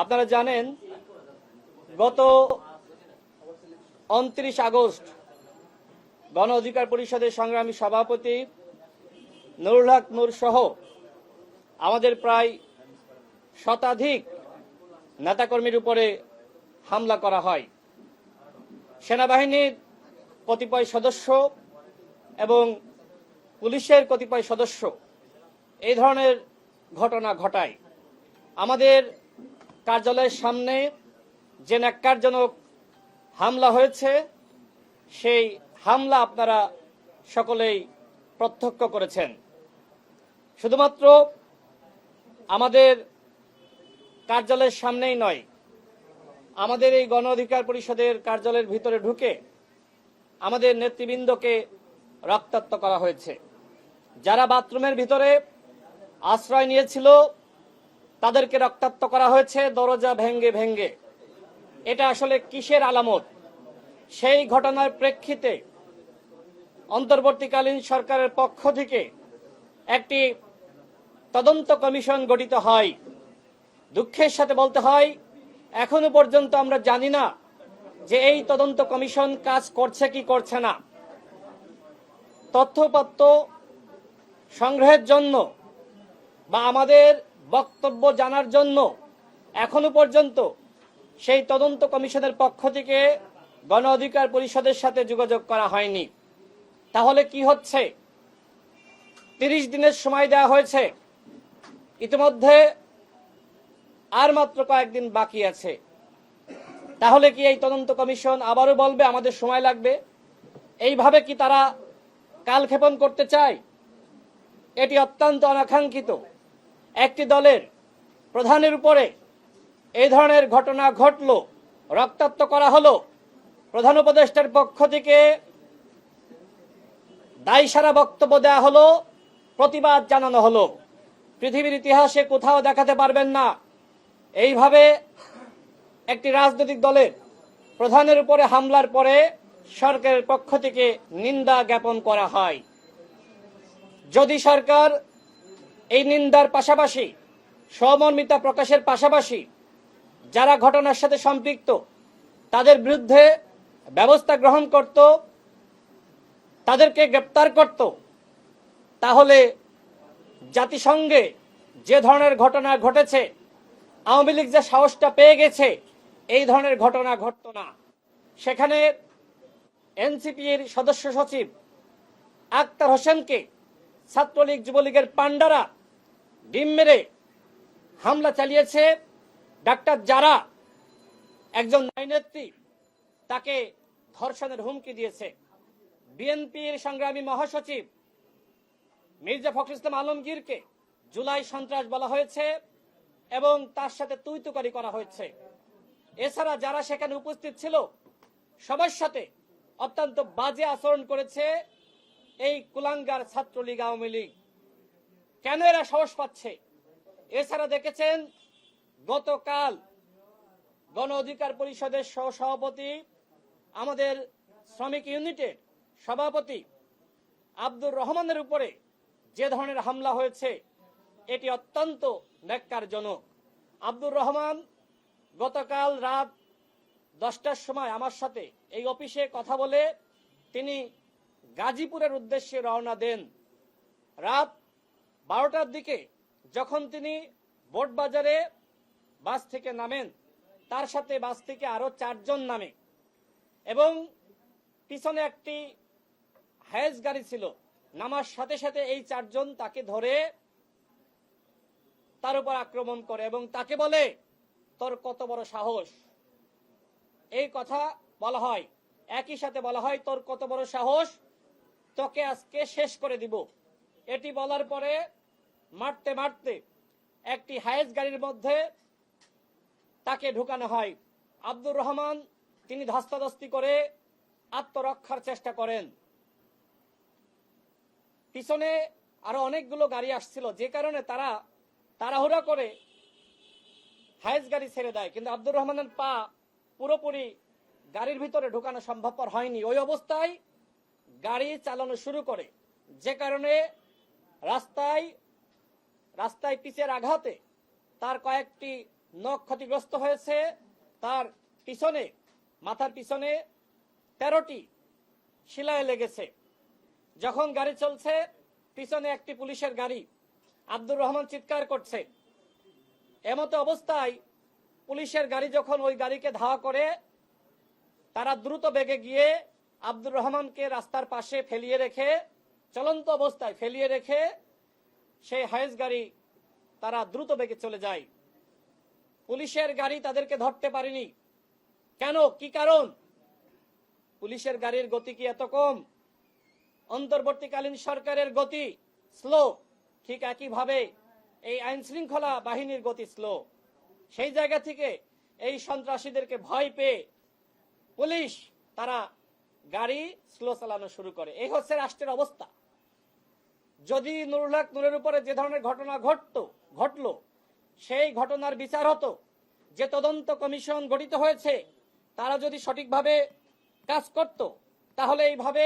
আপনারা জানেন, গত উনত্রিশ আগস্ট গণ অধিকার পরিষদের সংগ্রামী সভাপতি নুরুল হক নূর সহ আমাদের প্রায় শতাধিক নেতাকর্মীর উপরে হামলা করা হয়। সেনাবাহিনীর কতিপয় সদস্য এবং পুলিশের কতিপয় সদস্য এই ধরনের ঘটনা ঘটায়। আমাদের কার্যালয়ের সামনে যে ন্যাক্কারজনক হামলা হয়েছে, সেই হামলা আপনারা সকলেই প্রত্যক্ষ করেছেন। শুধুমাত্র আমাদের কার্যালয়ের সামনেই নয়, আমাদের এই গণ অধিকার পরিষদের কার্যালয়ের ভিতরে ঢুকে আমাদের নেতৃবৃন্দকে রক্তাক্ত করা হয়েছে। যারা বাথরুমের ভিতরে আশ্রয় নিয়েছিল তাদেরকে রক্তাক্ত করা হয়েছে, দরজা ভেঙ্গে ভেঙ্গে। এটা আসলে কিসের আলামত? সেই ঘটনার প্রেক্ষিতে অন্তর্বর্তীকালীন সরকারের পক্ষ থেকে একটি তদন্ত কমিশন গঠিত হয়। দুঃখের সাথে বলতে হয়, এখনও পর্যন্ত আমরা জানি না যে এই তদন্ত কমিশন কাজ করছে কি করছে না। তথ্যপত্র সংগ্রহের জন্য বা আমাদের বক্তব্য জানার জন্য এখনও পর্যন্ত সেই তদন্ত কমিশনের পক্ষ থেকে গণ অধিকার পরিষদের সাথে যোগাযোগ করা হয়নি। তাহলে কি হচ্ছে? তিরিশ দিনের সময় দেওয়া হয়েছে। ইতিমধ্যে আর মাত্র কয়েকদিন বাকি আছে। তাহলে কি এই তদন্ত কমিশন আবারও বলবে, আমাদের সময় লাগবে এইভাবে কি তারা কালক্ষেপণ করতে চায়? এটি অত্যন্ত অনাকাঙ্ক্ষিত। একটি দলের প্রধানের উপরে এই ধরনের ঘটনা ঘটল, রক্তাক্ত করা হলো। প্রধান উপদেষ্টার পক্ষ থেকে দায়ী সারা বক্তব্য দেওয়া হলো, প্রতিবাদ জানানো হলো। পৃথিবীর ইতিহাসে কোথাও দেখাতে পারবেন না। এইভাবে একটি রাজনৈতিক দলের প্রধানের উপরে হামলার পরে সরকারের পক্ষ থেকে নিন্দা জ্ঞাপন করা হয়। যদি সরকার এই নিন্দার পাশাপাশি সমর্মিতা প্রকাশের পাশাপাশি যারা ঘটনার সাথে সম্পৃক্ত, তাদের বিরুদ্ধে ব্যবস্থা গ্রহণ করত, তাদেরকে গ্রেপ্তার করত, তাহলে জাতিসংঘে যে ধরনের ঘটনা ঘটেছে, আওয়ামী লীগ যে সাহসটা পেয়ে গেছে, এই ধরনের ঘটনা ঘটত না। সেখানে এনসিপির সদস্য সচিব আক্তার হোসেনকে ছাত্রলীগ, যুবলীগের পান্ডারা ডিম মেরে হামলা চালিয়েছে ডাক্তার যারা। একজন নারীনেত্রী তাকে ধর্ষণের হুমকি দিয়েছে। বিএনপির সংগ্রামী মহাসচিব মির্জা ফখরুল ইসলাম আলমগীরকে জুলাই সন্ত্রাস বলা হয়েছে এবং তার সাথে তুইতুকারি করা হয়েছে। এছাড়া যারা সেখানে উপস্থিত ছিল, সবার সাথে অত্যন্ত বাজে আচরণ করেছে এই কুলাঙ্গার ছাত্রলীগ আওয়ামী লীগ। কেন এরা সাহস পাচ্ছে? এছাড়া দেখেছেন, গতকাল গণ অধিকার পরিষদের সহ সভাপতি আমাদের শ্রমিক ইউনিটের সভাপতি আব্দুর রহমানের উপরে যে ধরনের হামলা হয়েছে, এটি অত্যন্ত ন্যাক্কারজনক। আব্দুর রহমান গতকাল রাত দশটার সময় আমার সাথে এই অফিসে কথা বলে তিনি গাজীপুরের উদ্দেশ্যে রওনা দেন। রাত বারোটার দিকে যখন তিনি বোটবাজারে বাস থেকে নামেন, তার সাথে বাস থেকে আরও চারজন নামে এবং পিছনে একটি হায়েস গাড়ি ছিল। নামার সাথে সাথে এই চারজন তাকে ধরে তার উপর আক্রমণ করে এবং তাকে বলে, তোর কত বড় সাহস। এই কথা বলা হয়। একই সাথে বলা হয়, তোর কত বড় সাহস? তোকে আজকে শেষ করে দিব। এটি বলার পরে মারতে মারতে একটি হায়েস গাড়ির মধ্যে তাকে ঢুকানো হয়। আব্দুর রহমান তিনি ধস্তাধস্তি করে আত্মরক্ষার চেষ্টা করেন। পিছনে আরও অনেকগুলো গাড়ি আসছিল, যে কারণে তারা তাড়াহুড়া করে হায়েস গাড়ি ছেড়ে দেয়। কিন্তু আব্দুর রহমানের পা পুরোপুরি গাড়ির ভিতরে ঢোকানো সম্ভবপর হয়নি। ওই অবস্থায় গাড়ি চালানো শুরু করে। যে কারণে রাস্তায় রাস্তায় পিচের আঘাতে তার কয়েকটি নখ ক্ষতিগ্রস্ত হয়েছে। তার পিছনে, মাথার পিছনে তেরোটি শিলায় লেগেছে। যখন গাড়ি চলছে, পিছনে একটি পুলিশের গাড়ি আব্দুর রহমান চিৎকার করছে। এমতো অবস্থায় পুলিশের গাড়ি যখন ওই গাড়িকে ধাওয়া করে, তারা দ্রুত বেগে গিয়ে আব্দুর রহমানকে রাস্তার পাশে ফেলিয়ে রেখে চলন্ত অবস্থায় ফেলিয়ে রেখে সেই হায়েস গাড়ি তারা দ্রুত বেগে চলে যায়। পুলিশের গাড়ি তাদেরকে ধরতে পারেনি। কেন? কি কারণ? পুলিশের গাড়ির গতি কি এত কম? অন্তর্বর্তীকালীন সরকারের গতি স্লো ঠিক একইভাবে এই আইন শৃঙ্খলা বাহিনীর গতি স্লো সেই জায়গা থেকে এই সন্ত্রাসীদেরকে ভয় পেয়ে পুলিশ তারা গাড়ি স্লো চালানো শুরু করে। এই হচ্ছে রাষ্ট্রের অবস্থা। যদি নুরুল হক নূরের উপরে যে ধরনের ঘটনা ঘটতো, ঘটলো, সেই ঘটনার বিচার হতো, যে তদন্ত কমিশন গঠিত হয়েছে, তারা যদি সঠিকভাবে কাজ করত, তাহলে এইভাবে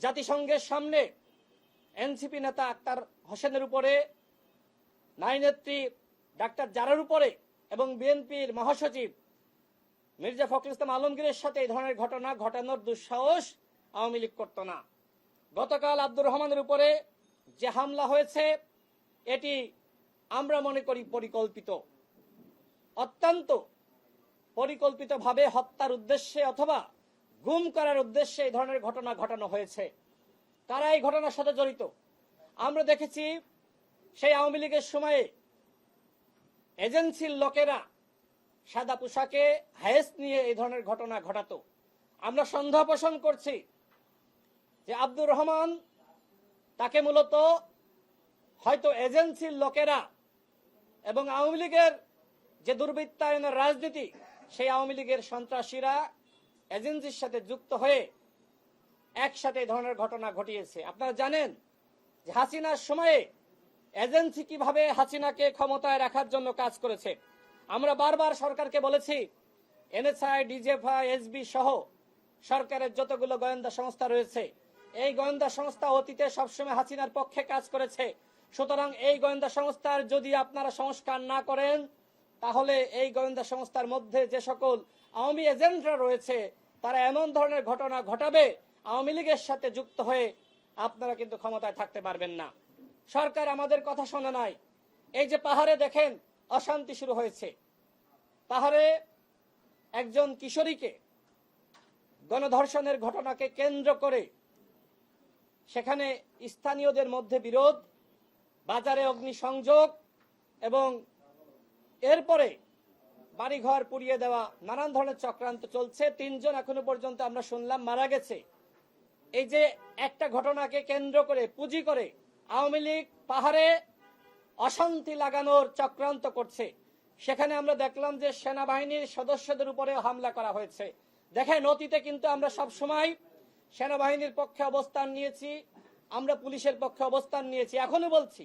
জাতিসংঘের সামনে এনসিপি নেতা আক্তার হোসেনের উপরে নাই নেত্রী ডাক্তার জারার উপরে এবং বিএনপির মহাসচিব মির্জা ফখরুল ইসলাম আলমগীরের সাথে এই ধরনের ঘটনা ঘটানোর দুঃসাহস আওয়ামী লীগ করত না। গতকাল আব্দুর রহমানের উপরে যে হামলা হয়েছে, এটি আমরা মনে করি পরিকল্পিত। অত্যন্ত পরিকল্পিতভাবে হত্যার উদ্দেশ্যে অথবা গুম করার উদ্দেশ্যে এই ধরনের ঘটনা ঘটানো হয়েছে। কারা এই ঘটনার সাথে জড়িত? আমরা দেখেছি সেই আওয়ামী লীগের সময়ে এজেন্সির লোকেরা সাদা পোশাকে হায়েস নিয়ে এই ধরনের ঘটনা ঘটাতো। আমরা সন্দেহ পোষণ করছি যে আব্দুর রহমান, তাকে মূলত হয়তো এজেন্সির লোকেরা এবং আওয়ামী লীগের যে দুর্বৃত্তায়নের রাজনীতি, সেই আওয়ামী লীগের সন্ত্রাসীরা এজেন্সির সাথে যুক্ত হয়ে একসাথে এই ধরনের ঘটনা ঘটিয়েছে। আপনারা জানেন যে হাসিনার সময়ে এজেন্সি কীভাবে হাসিনাকে ক্ষমতায় রাখার জন্য কাজ করেছে। আমরা বারবার সরকারকে বলেছি, এনএসআই, ডিজেফআই, এসবি সহ সরকারের যতগুলো গোয়েন্দা সংস্থা রয়েছে এই গোয়েন্দা সংস্থা অতীতে সবসময় হাসিনার পক্ষে কাজ করেছে। সুতরাং এই গোয়েন্দা সংস্থার যদি আপনারা সংস্কার না করেন, তাহলে এই গোয়েন্দা সংস্থার মধ্যে যে সকল আওয়ামী এজেন্টরা রয়েছে, তারা এমন ধরনের ঘটনা ঘটাবে, আওয়ামী লীগের সাথে যুক্ত হয়ে আপনারা কিন্তু ক্ষমতায় থাকতে পারবেন না। সরকার আমাদের কথা শোনে নাই। এই যে পাহাড়ে দেখেন, অশান্তি শুরু হয়েছে। পাহাড়ে একজন কিশোরীকে গণধর্ষণের ঘটনাকে কেন্দ্র করে সেখানে স্থানীয়দের মধ্যে বিরোধ, বাজারে অগ্নিসংযোগ এবং এরপরে বাড়িঘর পুড়িয়ে দেওয়া, নানান ধরনের চক্রান্ত চলছে। তিনজন এখনও পর্যন্ত আমরা শুনলাম মারা গেছে। এই যে একটা ঘটনাকে কেন্দ্র করে, পুঁজি করে আওয়ামী লীগ পাহাড়ে অশান্তি লাগানোর চক্রান্ত করছে। সেখানে আমরা দেখলাম যে সেনাবাহিনীর সদস্যদের উপরে হামলা করা হয়েছে। দেখেন, অতীতে কিন্তু আমরা সব সময় সেনাবাহিনীর পক্ষে অবস্থান নিয়েছি, আমরা পুলিশের পক্ষে অবস্থান নিয়েছি। এখনও বলছি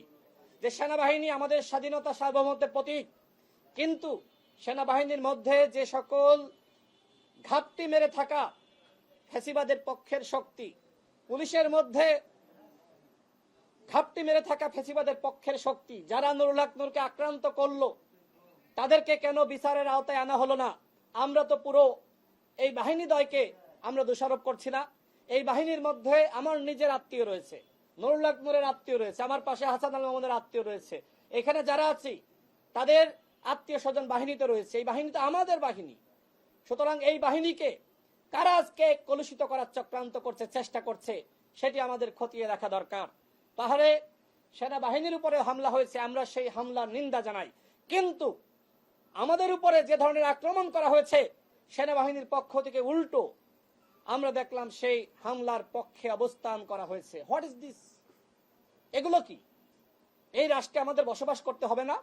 যে সেনাবাহিনী আমাদের স্বাধীনতা সার্বভৌমত্বের প্রতীক। কিন্তু সেনাবাহিনীর মধ্যে যে সকল ঘাপটি মেরে থাকা ফেসিবাদের পক্ষের শক্তি, পুলিশের মধ্যে ঘাপটি মেরে থাকা ফেসিবাদের পক্ষের শক্তি, যারা নুরুল হক নূরকে আক্রান্ত করল, তাদেরকে কেন বিচারের আওতায় আনা হলো না? আমরা তো পুরো এই বাহিনী দয়কে আমরা দোষারোপ করছি না। এই বাহিনীর মধ্যে আমার নিজের আত্মীয় রয়েছে। নুরুল হক নূরের আত্মীয় রয়েছে, আমার পাশে হাসান আল মামুনের আত্মীয় রয়েছে। এখানে যারা আছি, তাদের আত্মীয় স্বজন বাহিনীতে রয়েছে। এই বাহিনী তো আমাদের বাহিনী। সুতরাং এই বাহিনীকে কারা আজকে কলুষিত করার চক্রান্ত করছে, চেষ্টা করছে, সেটি আমাদের খতিয়ে রাখা দরকার। পাহাড়ে সেনাবাহিনীর উপরে হামলা হয়েছে, আমরা সেই হামলার নিন্দা জানাই। কিন্তু আমাদের উপরে যে ধরনের আক্রমণ করা হয়েছে, সেনাবাহিনীর পক্ষ থেকে উল্টো আমরা দেখলাম সেই হামলার পক্ষে অবস্থান করা হয়েছে। হোয়াট ইজ দিস এগুলো কি? এই রাষ্ট্রে আমাদের বসবাস করতে হবে না?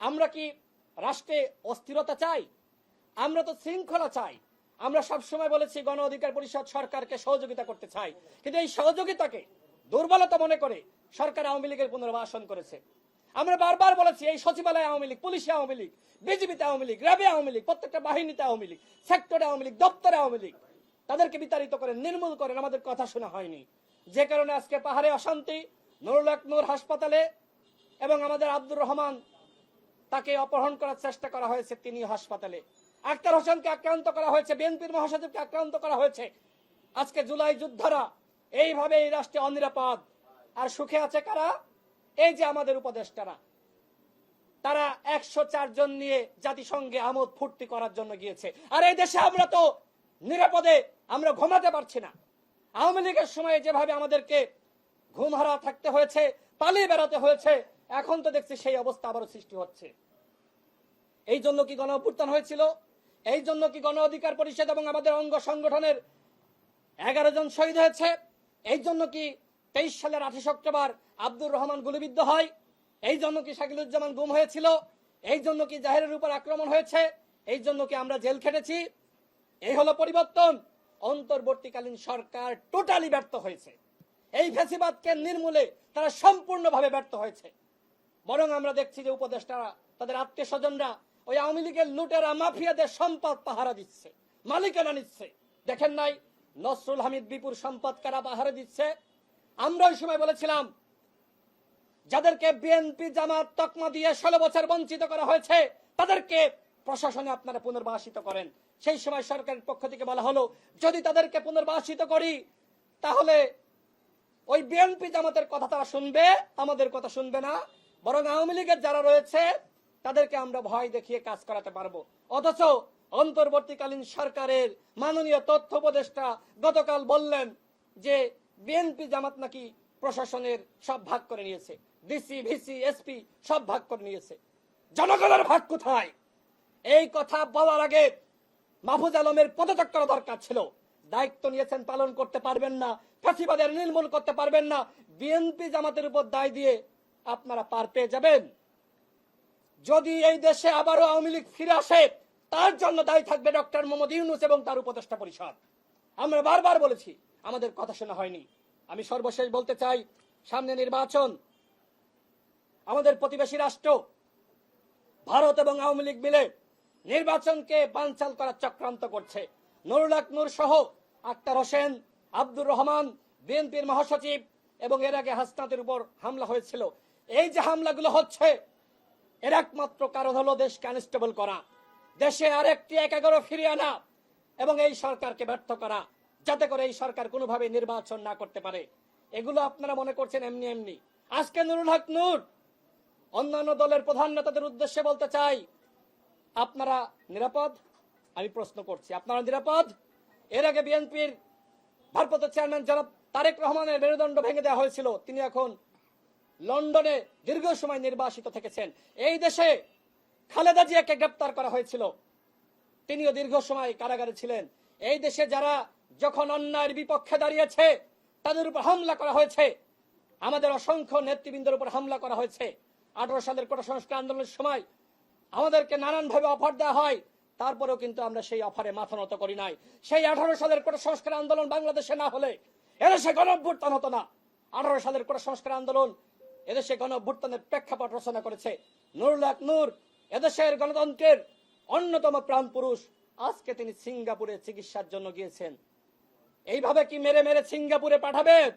আমরা কি রাষ্ট্রে অস্থিরতা চাই? আমরা তো শৃঙ্খলা চাই। আমরা সব সময় বলেছি, গণ অধিকার পরিষদ সরকারকে সহযোগিতা করতে চাই। কিন্তু এই সহযোগিতাকে দুর্বলতা মনে করে সরকার আওয়ামী লীগের পুনর্বাসন করেছে। আমরা বারবার বলেছি, এই সচিবালয় আওয়ামী লীগ, পুলিশে আওয়ামী লীগ, বিজেপিতে আওয়ামী লীগ, র্যাবে আওয়ামী লীগ, প্রত্যেকটা বাহিনীতে আওয়ামী লীগ, সেক্টরে আওয়ামী লীগ, দপ্তরে আওয়ামী লীগ। তাদেরকে বিতাড়িত করেন নির্মূল করেন আমাদের কথা শোনা হয়নি। যে কারণে আজকে পাহাড়ে অশান্তি, নুরুল নূর হাসপাতালে এবং আমাদের আব্দুর রহমান তাকে অপহরণ করার চেষ্টা করা হয়েছে তিনি হাসপাতালে। আক্তার হোসেনকে আক্রান্ত করা হয়েছে, বিএনপির মহাসচিবকে আক্রান্ত করা হয়েছে। আজকে জুলাই যুদ্ধরা এইভাবে এই রাষ্ট্রে অনিরাপদ। আর সুখে আছে কারা? এই যে আমাদের উপদেষ্টারা। তারা একশো জন নিয়ে জাতিসংঘে আমোদ ফুর্তি করার জন্য গিয়েছে। আর এই দেশে আমরা তো নিরাপদে আমরা ঘুমাতে পারছি না। আওয়ামী লীগের সময় যেভাবে আমাদেরকে ঘুম হারা থাকতে হয়েছে, পালিয়ে বেড়াতে হয়েছে, এখন তো দেখছি সেই অবস্থা আবারও সৃষ্টি হচ্ছে। এই জন্য কি গণ অভ্যুত্থান হয়েছিল? এই জন্য কি গণ অধিকার পরিষদ এবং আমাদের অঙ্গ সংগঠনের এগারো জন শহীদ হয়েছে? এই জন্য কি তেইশ সালের আঠাশ অক্টোবর আব্দুর রহমান গুলিবিদ্ধ হয়? এই জন্য কি শাকিলুজ্জামান গুম হয়েছিল? এই জন্য কি জাহেরের উপর আক্রমণ হয়েছে? এই জন্য কি আমরা জেল খেটেছি? এই হলো পরিবর্তন। অন্তর্বর্তীকালীন সরকার টোটালি ব্যর্থ হয়েছে। এই ফেসিবাদকে নির্মূলে তারা সম্পূর্ণভাবে ব্যর্থ হয়েছে। বরং আমরা দেখছি যে উপদেষ্টারা তাদের আত্মীয় স্বজনরা ওই আওয়ামী লীগের লুটেরা, মাফিয়াদের সম্পদ পাহারা দিচ্ছে, মালিকানা নিচ্ছে। দেখেন নাই, নসরুল হামিদ বিপুর সম্পদ কারা পাহারা দিচ্ছে? আমরা ওই সময় বলেছিলাম, যাদেরকে বিএনপি জামাত তকমা দিয়ে ষোলো বছর বঞ্চিত করা হয়েছে, তাদেরকে প্রশাসনে আপনারা পুনর্বাসিত করেন। সেই সময় সরকারের পক্ষ থেকে বলা হলো, যদি তাদেরকে পুনর্বাসিত করি, তাহলে ওই বিএনপি জামাতের কথা তারা শুনবে, আমাদের কথা শুনবে না। বরং আওয়ামী লীগের যারা রয়েছে, তাদেরকে আমরা ভয় দেখিয়ে কাজ করাতে পারব। অথচ অন্তর্বর্তীকালীন সরকারের মাননীয় তথ্য উপদেষ্টা গতকাল বললেন যে, বিএনপি জামাত নাকি প্রশাসনের সব ভাগ করে নিয়েছে। ডিসি, ভিসি, এসপি সব ভাগ করে নিয়েছে। জনগণের ভাগ কোথায়? এই কথা বলার আগে মাহফুজ আলমের পদত্যাগ করা দরকার ছিল। দায়িত্ব নিয়েছেন পালন করতে পারবেন না ফাঁসিবাদের নির্মূল করতে পারবেন না। বিএনপি জামাতের উপর দায় দিয়ে আপনারা পার পেয়ে যাবেন। যদি এই দেশে আবারও আওয়ামী লীগ ফিরে আসে, তার জন্য দায়ী থাকবে ডক্টর মোহাম্মদ ইউনুস এবং তার উপদেষ্টা পরিষদ। আমরা বারবার বলেছি, আমাদের কথা শোনা হয়নি। আমি সর্বশেষ বলতে চাই, সামনে নির্বাচন, আমাদের প্রতিবেশী রাষ্ট্র, ভারত এবং আওয়ামী লীগ মিলে নির্বাচনকে বানচাল করার চক্রান্ত করছে। নুরুল হক নূর সহ আক্তার হোসেন, আব্দুর রহমান, বিএনপির মহাসচিব এবং এর আগে হাসনাতের উপর হামলা হয়েছিল। এই যে হামলাগুলো হচ্ছে, এর একমাত্র কারণ হলো দেশকে আনস্টেবল করা। দেশে আরেকটি এক এগারো ফিরিয়ে আনা এবং এই সরকারকে ব্যর্থ করা, যাতে করে এই সরকার কোনোভাবে নির্বাচন না করতে পারে। এগুলো আপনারা মনে করছেন এমনি এমনি। আজকে নুরুল হক নূর অন্যান্য দলের প্রধান নেতাদের উদ্দেশ্যে বলতে চাই আপনারা নিরাপদ? আমি প্রশ্ন করছি, আপনারা নিরাপদ? এর আগে বিএনপির ভারপ্রাপ্ত চেয়ারম্যান জনাব তারেক রহমানের মেরুদণ্ড ভেঙে দেওয়া হয়েছিল। তিনি এখন লন্ডনে দীর্ঘ সময় নির্বাসিত থেকেছেন। এই দেশে খালেদা জিয়াকে গ্রেপ্তার করা হয়েছিল। তিনিও দীর্ঘ সময় কারাগারে ছিলেন। এই দেশে যারা যখন অন্যায়ের বিপক্ষে দাঁড়িয়েছে, তাদের উপর হামলা করা হয়েছে। আমাদের অসংখ্য নেতৃবৃন্দের উপর হামলা করা হয়েছে। আঠারো সালের কোটা সংস্কার আন্দোলনের সময় আমাদেরকে নানানভাবে অফার দেওয়া হয়। তারপরেও কিন্তু আমরা সেই অফারে মাথা নত করি নাই। সেই আঠারো সালের কোটা সংস্কার আন্দোলন বাংলাদেশে না হলে এদেশে গণ অভ্যুত্থান হতো না। আঠারো সালের কোটা সংস্কার আন্দোলন এদেশে গণ অভ্যুত্থানের প্রেক্ষাপট রচনা করেছে নুরুল হক নূর। এদেশের গণতন্ত্রের অন্যতম প্রাণ পুরুষ। আজকে তিনি সিঙ্গাপুরে চিকিৎসার জন্য গিয়েছেন। এইভাবে কি মেরে মেরে সিঙ্গাপুরে পাঠাবেন?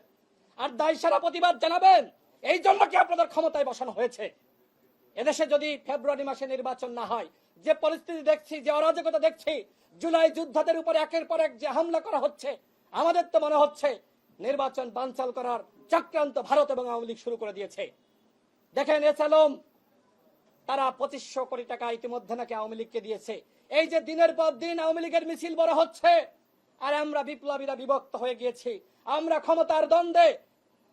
আর দায় সারা প্রতিবাদ জানাবেন? এই জন্য কি আপনাদের ক্ষমতায় বসানো হয়েছে? এদেশে যদি ফেব্রুয়ারি মাসে নির্বাচন না হয়, যে পরিস্থিতি দেখছি, যে অরাজকতা দেখছি, জুলাই যোদ্ধাদের উপর একের পর এক যে হামলা করা হচ্ছে, আমাদের তো মনে হচ্ছে নির্বাচন বানচাল করার চক্রান্ত ভারত এবং আওয়ামী লীগ শুরু করে দিয়েছে। দেখেন এসালম তারা পঁচিশশো কোটি টাকা ইতিমধ্যে নাকি আওয়ামী লীগকে দিয়েছে। এই যে দিনের পর দিন আওয়ামী লীগের মিছিল বড় হচ্ছে, আর আমরা বিপ্লবীরা বিভক্ত হয়ে গিয়েছি। আমরা ক্ষমতার দ্বন্দ্বে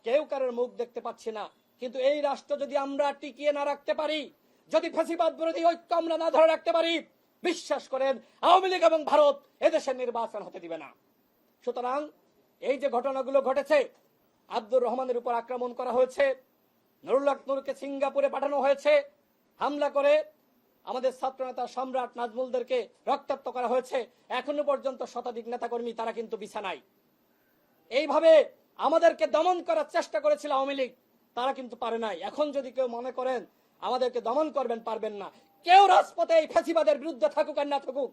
কেউ কারোর মুখ দেখতে পাচ্ছি না। কিন্তু এই রাষ্ট্র যদি আমরা টিকিয়ে না রাখতে পারি, যদি ফেসিবাদ বিরোধী ঐক্য আমরা না ধরে রাখতে পারি, বিশ্বাস করেন, আওয়ামী লীগ এবং ভারত এদেশের নির্বাচন হতে দিবে না। সুতরাং এই যে ঘটনাগুলো ঘটেছে, আব্দুর রহমানের উপর আক্রমণ করা হয়েছে, নুরুল হক সিঙ্গাপুরে পাঠানো হয়েছে, হামলা করে আমাদের ছাত্রনেতা সম্রাট নাজমুলদেরকে রক্তাক্ত করা হয়েছে, এখনও পর্যন্ত শতাধিক নেতাকর্মী তারা কিন্তু বিছানায়। এইভাবে আমাদেরকে দমন করার চেষ্টা করেছিল আওয়ামী লীগ। তারা কিন্তু পারে নাই। এখন যদি কেউ মনে করেন, আমাদেরকে দমন করবেন, পারবেন না। কেউ রাজপথে এই ফ্যাসিবাদের বিরুদ্ধে থাকুক আর না থাকুক,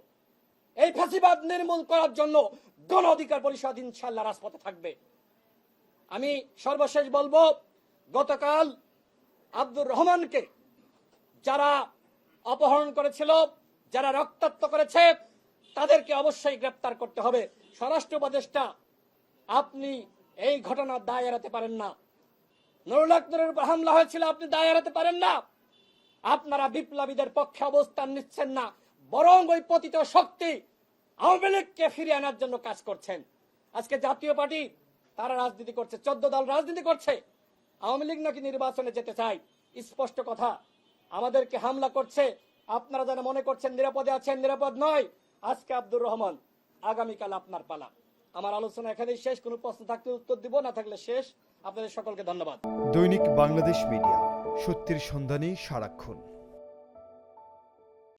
এই ফ্যাসিবাদ নির্মূল করার জন্য গণ অধিকার পরিষদ ইনশাল্লাহ রাজপথে থাকবে। আমি সর্বশেষ বলব, গতকাল আব্দুর রহমানকে যারা অপহরণ করেছিল, যারা রক্তাক্ত করেছে, তাদেরকে অবশ্যই গ্রেপ্তার করতে হবে। স্বরাষ্ট্র উপদেষ্টা, আপনি এই ঘটনার দায় এড়াতে পারেন না। নুরুল উপর হামলা হয়েছিল, আপনি দায় এড়াতে পারেন না। আপনারা বিপ্লবীদের পক্ষে অবস্থান নিচ্ছেন না, বরং ওই পতিত শক্তি আওয়ামী লীগকে ফিরিয়ে আনার জন্য কাজ করছেন। আজকে জাতীয় পার্টি, তারা রাজনীতি করছে, চোদ্দ দল রাজনীতি করছে। আওয়ামী লীগ নাকি নির্বাচনে যেতে চায়? স্পষ্ট কথা, আমাদেরকে হামলা করছে। আপনারা যেন মনে করছেন নিরাপদে আছেন, নিরাপদ নয়। আজকে আব্দুর রহমান, আগামীকাল আপনার পালা। আমার আলোচনা এখানেই শেষ, কোনো প্রশ্ন থাকলে উত্তর দিব, না থাকলে শেষ। আপনাদের সকলকে ধন্যবাদ। দৈনিক বাংলাদেশ মিডিয়া, সত্যের সন্ধানে সারাক্ষণ।